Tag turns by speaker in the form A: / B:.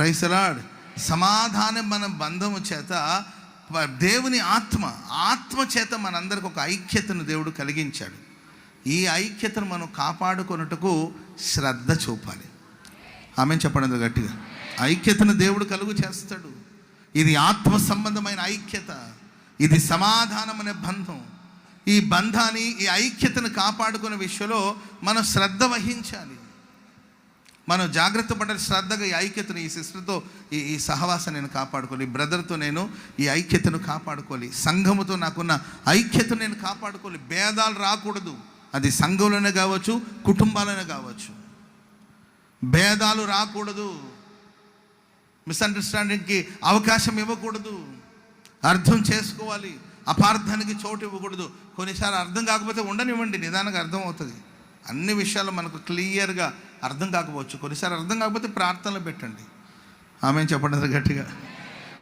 A: ప్రైసలాడ్ సమాధానం మన బంధము చేత దేవుని ఆత్మ ఆత్మ చేత మనందరికి ఒక ఐక్యతను దేవుడు కలిగించాడు. ఈ ఐక్యతను మనం కాపాడుకొనుటకు శ్రద్ధ చూపాలి. ఆమె చెప్పడం గట్టిగా. ఐక్యతను దేవుడు కలుగు చేస్తాడు. ఇది ఆత్మ సంబంధమైన ఐక్యత. ఇది సమాధానం అనే బంధం. ఈ బంధాన్ని ఈ ఐక్యతను కాపాడుకునే విషయంలో మనం శ్రద్ధ వహించాలి. మనం జాగ్రత్త పడాలి శ్రద్ధగా ఈ ఐక్యతను ఈ సిస్టర్తో ఈ ఈ సహవాసం నేను కాపాడుకోవాలి ఈ బ్రదర్తో నేను ఈ ఐక్యతను కాపాడుకోవాలి సంఘముతో నాకున్న ఐక్యతను నేను కాపాడుకోవాలి. భేదాలు రాకూడదు. అది సంఘంలోనే కావచ్చు కుటుంబాలనే కావచ్చు. భేదాలు రాకూడదు. మిస్అండర్స్టాండింగ్కి అవకాశం ఇవ్వకూడదు. అర్థం చేసుకోవాలి. అపార్థానికి చోటు ఇవ్వకూడదు. కొన్నిసార్లు అర్థం కాకపోతే ఉండనివ్వండి నిదానంగా అర్థం అవుతుంది అన్ని విషయాలు మనకు క్లియర్గా అర్థం కాకపోవచ్చు. కొన్నిసారి అర్థం కాకపోతే ప్రార్థనలు పెట్టండి. ఆమె చెప్పండి గట్టిగా.